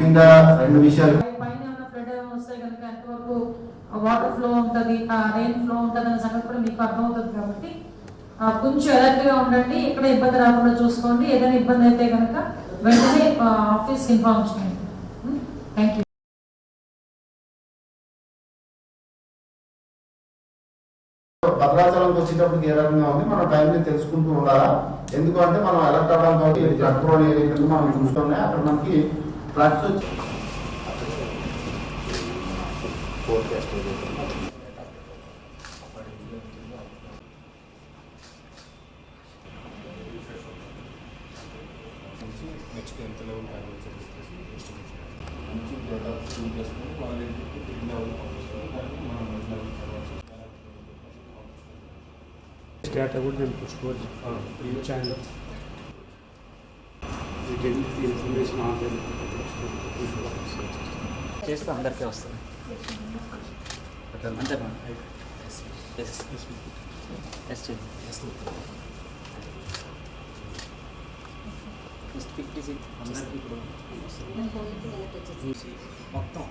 మెయిన్గా రెండు విషయాలు. పైన ఉన్న ఫ్లడ్ వస్తే కనుక ఎంతవరకు వాటర్ ఫ్లో ఉంటుంది ఆ రెయిన్ ఫ్లో ఉంటుంది అనే సంగతి కూడా మీకు అర్థమవుతుంది కాబట్టి కొంచెం alert గా ఉండండి ఎక్కడ ఇబ్బంది రాకుండా చూసుకోండి. ఏదైనా ఇబ్బంది అయితే కనుక వెంటనే ఆఫీస్ ఇన్ఫార్మ్ చేయండి. థ్యాంక్ యూ భద్రాచలంకి వచ్చేటప్పటికి ఏ రకంగా ఉంది? మనం టైంని తెలుసుకుంటూ ఉండాలా? ఎందుకంటే మనం అలర్ట్ అవ్వడం కాబట్టి మనం చూస్తున్నాయి అక్కడ మనకి ఫ్లడ్స్ వచ్చి నెక్స్ట్ ఎంత లెవెల్ ప్యాకేజ్ చెప్పేసి ఎస్టిమేషన్ నుంచి డేటా చూస్ చేసుకుని వాళ్ళ ఇంటికి త్రీ లెవెల్ పంపిస్తారు దాన్ని మనం వన్ లెవెల్ తర్వాత డేటా కూడా నేను పుష్పవద్దు ఈ ఛానల్ వీటి ఇన్ఫర్మేషన్ ఆన్లైన్ చేస్తే అందరికీ వస్తుంది అంతే మేడం ఎస్ ఎస్ చేయండి నెక్స్ట్ ఫిఫ్టీ సిక్స్ అందరికీ ఇప్పుడు చూసి మొత్తం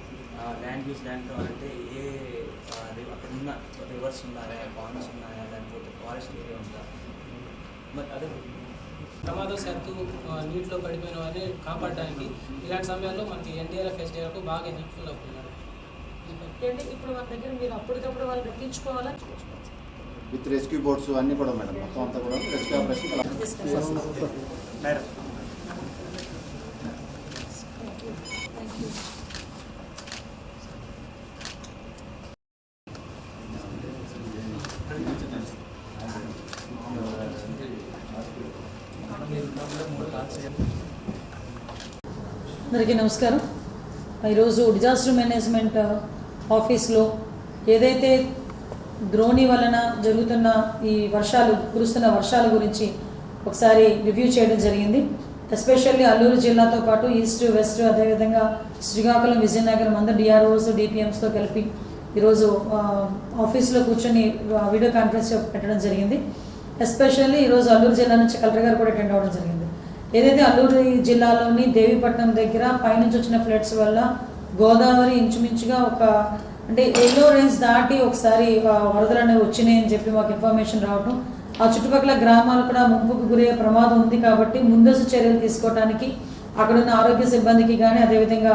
ల్యాండ్ యూస్ ల్యాండ్ కావాలంటే ఏ ఆ, అక్కడ ఉన్న రివర్స్ ఉన్నాయా పాండ్స్ ఉన్నాయా లేకపోతే ఫారెస్ట్ ఏరియా ఉందా మరి అదే ప్రమాదవశాత్తు ఆ, నీటిలో పడిపోయిన వారిని కాపాడడానికి ఇలాంటి సమయాల్లో మనకి ఎన్డీఆర్ఎఫ్ ఎస్డీఆర్ఎఫ్ బాగా హెల్ప్ఫుల్ అవుతున్నారు ఇప్పుడు మన దగ్గర మీరు అప్పటికప్పుడు వాళ్ళు రప్పించుకోవాలా విత్ రెస్క్యూ బోట్స్ అన్ని కూడా మేడం మొత్తం అంతా కూడా రెస్క్యూ ఆపరేషన్ మేడం అందరికీ నమస్కారం. ఈరోజు డిజాస్టర్ మేనేజ్మెంట్ ఆఫీస్లో ఏదైతే ద్రోణి వలన జరుగుతున్న ఈ వర్షాలు కురుస్తున్న వర్షాల గురించి ఒకసారి రివ్యూ చేయడం జరిగింది. ఎస్పెషల్లీ అల్లూరు జిల్లాతో పాటు ఈస్ట్ వెస్ట్ అదేవిధంగా శ్రీకాకుళం విజయనగరం అందరు డిఆర్ఓస్ డిపిఎంస్తో కలిపి ఈరోజు ఆఫీస్లో కూర్చొని వీడియో కాన్ఫరెన్స్ పెట్టడం జరిగింది. ఎస్పెషల్లీ ఈరోజు అల్లూరు జిల్లా నుంచి కలెక్టర్ గారు కూడా అటెండ్ అవ్వడం జరిగింది. ఏదైతే అల్లూరు జిల్లాలోని దేవీపట్నం దగ్గర పైనుంచి వచ్చిన ఫ్లడ్స్ వల్ల గోదావరి ఇంచుమించుగా ఒక అంటే ఎల్లో రేంజ్ దాటి ఒకసారి వరదలు అనేవి వచ్చినాయని చెప్పి మాకు ఇన్ఫర్మేషన్ రావడం ఆ చుట్టుపక్కల గ్రామాలు కూడా ముంపుకు గురయ్యే ప్రమాదం ఉంది కాబట్టి ముందస్తు చర్యలు తీసుకోవడానికి అక్కడ ఉన్న ఆరోగ్య సిబ్బందికి కానీ అదేవిధంగా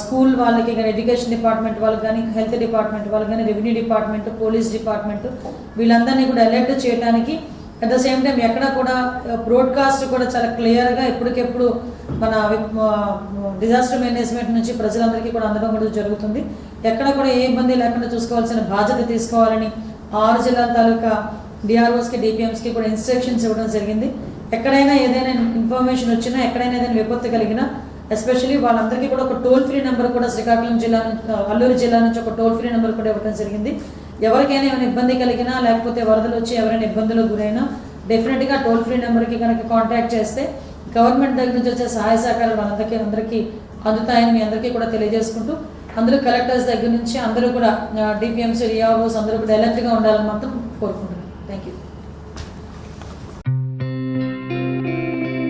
స్కూల్ వాళ్ళకి కానీ ఎడ్యుకేషన్ డిపార్ట్మెంట్ వాళ్ళకి కానీ హెల్త్ డిపార్ట్మెంట్ వాళ్ళకి కానీ రెవెన్యూ డిపార్ట్మెంట్ పోలీస్ డిపార్ట్మెంట్ వీళ్ళందరినీ కూడా అలర్ట్ చేయడానికి అట్ ద సేమ్ టైం ఎక్కడ కూడా uh, బ్రోడ్కాస్ట్ కూడా చాలా క్లియర్గా ఎప్పటికెప్పుడు మన డిజాస్టర్ మేనేజ్మెంట్ uh, నుంచి ప్రజలందరికీ కూడా అందడం కూడా జరుగుతుంది. ఎక్కడ కూడా ఏ ఇబ్బంది లేకుండా చూసుకోవాల్సిన బాధ్యత తీసుకోవాలని ఆరు జిల్లాల తాలూకా డిఆర్ఓస్కి డిపిఎంస్కి కూడా ఇన్స్ట్రక్షన్స్ ఇవ్వడం జరిగింది. ఎక్కడైనా ఏదైనా ఇన్ఫర్మేషన్ వచ్చినా ఎక్కడైనా ఏదైనా విపత్తు కలిగినా ఎస్పెషల్లీ వాళ్ళందరికీ కూడా ఒక టోల్ ఫ్రీ నెంబర్ కూడా శ్రీకాకుళం జిల్లా నుంచి uh, అల్లూరు జిల్లా నుంచి ఒక టోల్ ఫ్రీ నెంబర్ కూడా ఇవ్వడం జరిగింది. ఎవరికైనా ఏమైనా ఇబ్బంది కలిగినా లేకపోతే వరదలు వచ్చి ఎవరైనా ఇబ్బందులకు గురైనా డెఫినెట్గా టోల్ ఫ్రీ నెంబర్కి కనుక కాంటాక్ట్ చేస్తే గవర్నమెంట్ దగ్గర నుంచి వచ్చే సహాయ సహకారాలు వాళ్ళందరికీ అందరికీ అందుతాయని మీ అందరికీ కూడా తెలియజేసుకుంటూ అందరూ కలెక్టర్స్ దగ్గర నుంచి అందరూ కూడా డిపిఎంసీ రియాబోస్ అందరూ కూడా ఎలర్ట్గా ఉండాలని మాత్రం కోరుకుంటున్నాను. Thank you